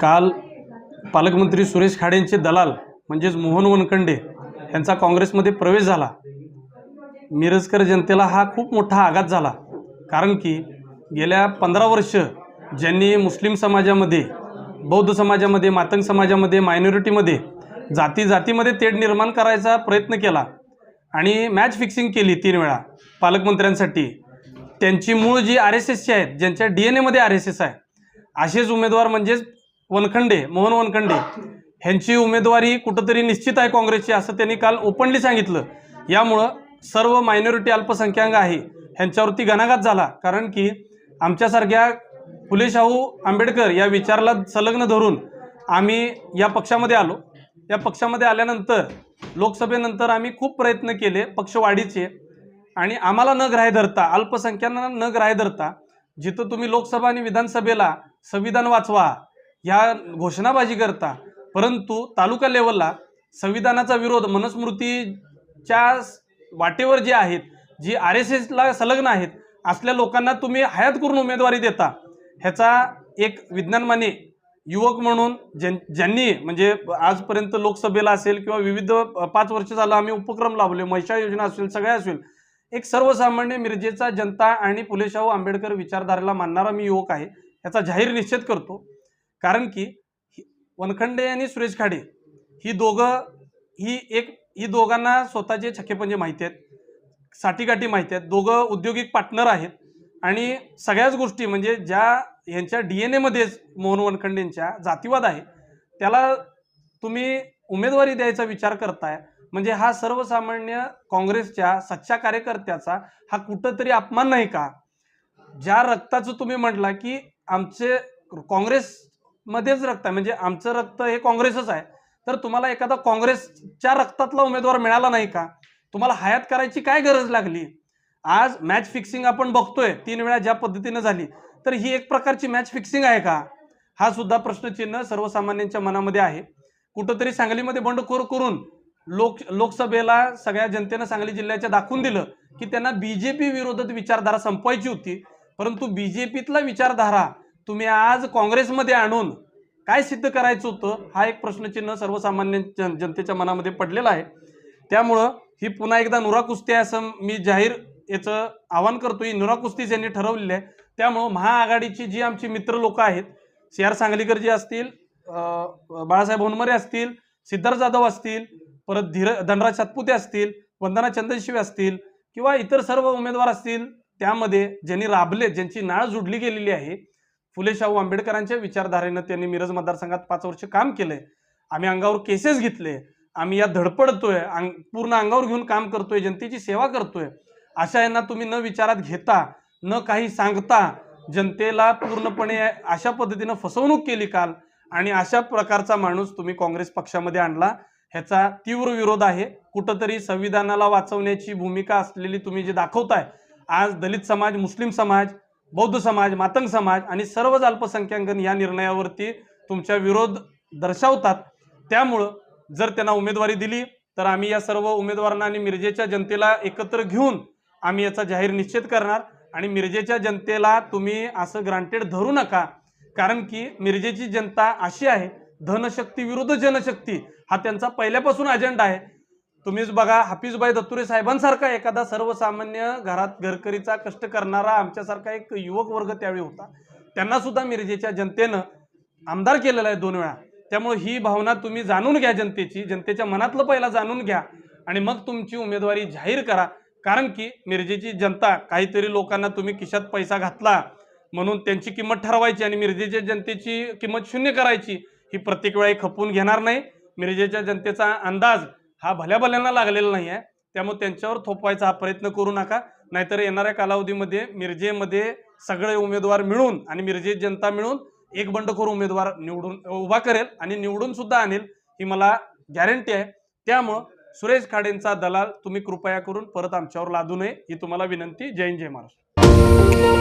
काल पालकमंत्री सुरेश खाडेंचे दलाल म्हणजेच मोहन वनखंडे यांचा काँग्रेसमध्ये प्रवेश झाला. मिरजकर जनतेला हा खूप मोठा आघात झाला. कारण की गेल्या पंधरा वर्ष ज्यांनी मुस्लिम समाजामध्ये बौद्ध समाजामध्ये मातंग समाजामध्ये मायनॉरिटीमध्ये जाती जातीमध्ये तेढ निर्माण करायचा प्रयत्न केला आणि मॅच फिक्सिंग केली तीन वेळा पालकमंत्र्यांसाठी. त्यांची मूळ जी आर एस एसची आहेत ज्यांच्या डी एन एमध्ये आर एस एस आहे असेच उमेदवार म्हणजेच वनखंडे मोहन वनखंडे ह्यांची उमेदवारी कुठंतरी निश्चित आहे काँग्रेसची असं त्यांनी काल ओपनली सांगितलं. यामुळं सर्व मायनॉरिटी अल्पसंख्याक आहे ह्यांच्यावरती घणाघात झाला. कारण की आमच्यासारख्या फुले शाहू आंबेडकर या विचाराला संलग्न धरून आम्ही या पक्षामध्ये आलो. या पक्षामध्ये आल्यानंतर लोकसभेनंतर आम्ही खूप प्रयत्न केले पक्षवाढीचे. आणि आम्हाला न ग्राह्य धरता अल्पसंख्यांना न ग्राह्य धरता जिथं तुम्ही लोकसभा आणि विधानसभेला संविधान वाचवा ह्या घोषणाबाजी करता. परंतु तालुका लेवलला संविधानाचा विरोध मनस्मृतीच्या वाटेवर जे आहेत जी आर एस एसला संलग्न आहेत असल्या लोकांना तुम्ही हयात करून उमेदवारी देता. ह्याचा एक विज्ञानमाने युवक म्हणून ज्यां ज्यांनी म्हणजे आजपर्यंत लोकसभेला असेल किंवा विविध पाच वर्ष झालं आम्ही उपक्रम लावले महिषा योजना असेल सगळ्या असेल. एक सर्वसामान्य मिरजेचा जनता आणि फुले शाहू आंबेडकर विचारधारेला मानणारा मी युवक आहे याचा जाहीर निश्चित करतो. कारण की ही- वनखंडे आणि सुरेश खाडे ही दोघं ही एक ही दोघांना स्वतःचे छक्केपंजे माहिती आहेत साठीगाठी माहिती आहेत दोघं औद्योगिक पार्टनर आहेत. आणि सगळ्याच गोष्टी म्हणजे ज्या यांच्या डी एन एमध्येच मोहन वनखंडेंच्या जातीवाद आहे त्याला तुम्ही उमेदवारी द्यायचा विचार करताय म्हणजे हा सर्वसामान्य काँग्रेसच्या सच्च्या कार्यकर्त्याचा हा कुठंतरी अपमान नाही का? ज्या रक्ताचं तुम्ही म्हटला की आमचे काँग्रेस मध्येच रक्त आहे. म्हणजे आमचं रक्त हे काँग्रेसच आहे. तर तुम्हाला एखादा काँग्रेसच्या रक्तातला उमेदवार मिळाला नाही का? तुम्हाला हयात करायची काय गरज लागली? आज मॅच फिक्सिंग आपण बघतोय. तीन वेळा ज्या पद्धतीनं झाली. तर ही एक प्रकारची मॅच फिक्सिंग आहे का? हा सुद्धा प्रश्नचिन्ह सर्वसामान्यांच्या मनामध्ये आहे. कुठंतरी सांगलीमध्ये बंडखोर करून लोक लोकसभेला सगळ्या जनतेनं सांगली जिल्ह्याच्या दाखवून दिलं की त्यांना बीजेपी विरोधात विचारधारा संपवायची होती. परंतु बीजेपीतला विचारधारा तुम्ही आज काँग्रेसमध्ये आणून काय सिद्ध करायचं होतं हा एक प्रश्नचिन्ह सर्वसामान्य जन जनतेच्या मनामध्ये पडलेला आहे. त्यामुळं ही पुन्हा एकदा नुरा कुस्ती आहे असं मी जाहीर याचं आवाहन करतो ही नुरा कुस्तीच यांनी ठरवलेली आहे त्यामुळं महाआघाडीची जी आमची मित्र लोक आहेत सी आर सांगलीकर जी असतील बाळासाहेब होनमरे असतील सिद्धार्थ जाधव असतील परत धीर धनराज सातपुते असतील वंदना चंदनशिवे असतील किंवा इतर सर्व उमेदवार असतील त्यामध्ये ज्यांनी राबले ज्यांची नाळ जुडली गेलेली आहे फुले शाहू आंबेडकरांच्या विचारधारेनं त्यांनी मिरज मतदारसंघात पाच वर्ष काम केलंय. आम्ही अंगावर केसेस घेतले. आम्ही या धडपडतोय. अंग पूर्ण अंगावर घेऊन काम करतोय. जनतेची सेवा करतोय. अशा यांना तुम्ही न विचारात घेता न काही सांगता जनतेला पूर्णपणे अशा पद्धतीनं फसवणूक केली काल आणि अशा प्रकारचा माणूस तुम्ही काँग्रेस पक्षामध्ये आणला ह्याचा तीव्र विरोध आहे. कुठंतरी संविधानाला वाचवण्याची भूमिका असलेली तुम्ही जे दाखवताय आज दलित समाज मुस्लिम समाज बौद्ध समाज मातंग समाज आणि सर्वच अल्पसंख्याकन या निर्णयावरती तुमच्या विरोध दर्शवतात. त्यामुळं जर त्यांना उमेदवारी दिली तर आम्ही या सर्व उमेदवारांना आणि मिरजेच्या जनतेला एकत्र घेऊन आम्ही याचा जाहीर निश्चित करणार. आणि मिरजेच्या जनतेला तुम्ही असं ग्रांटेड धरू नका. कारण की मिरजेची जनता अशी आहे धनशक्ती विरुद्ध जनशक्ती हा त्यांचा पहिल्यापासून अजेंडा आहे. तुम्हीच बघा हाफिजबाई दत्तुरे साहेबांसारखा एखादा सर्वसामान्य घरात घरकरीचा कष्ट करणारा आमच्यासारखा एक युवक वर्ग त्यावेळी होता. त्यांना सुद्धा मिरजेच्या जनतेनं आमदार केलेला आहे दोन वेळा. त्यामुळे ही भावना तुम्ही जाणून घ्या जनतेची जनतेच्या मनातलं पहिला जाणून घ्या आणि मग तुमची उमेदवारी जाहीर करा. कारण की मिरजेची जनता काहीतरी लोकांना तुम्ही खिशात पैसा घातला म्हणून त्यांची किंमत ठरवायची आणि मिरजेच्या जनतेची किंमत शून्य करायची ही प्रत्येक वेळी खपवून घेणार नाही. मिरजेच्या जनतेचा अंदाज हा भल्या भल्यांना लागलेला नाही आहे त्यामुळे त्यांच्यावर थोपवायचा हा प्रयत्न करू नका. नाहीतर येणाऱ्या कालावधीमध्ये मिरजेमध्ये सगळे उमेदवार मिळून आणि मिरजेत जनता मिळून एक बंडखोर उमेदवार निवडून उभा करेल आणि निवडून सुद्धा आणेल ही मला गॅरंटी आहे. त्यामुळं सुरेश खाडेंचा दलाल तुम्ही कृपया करून परत आमच्यावर लादू नये ही तुम्हाला विनंती. जय हिंद जय महाराष्ट्र.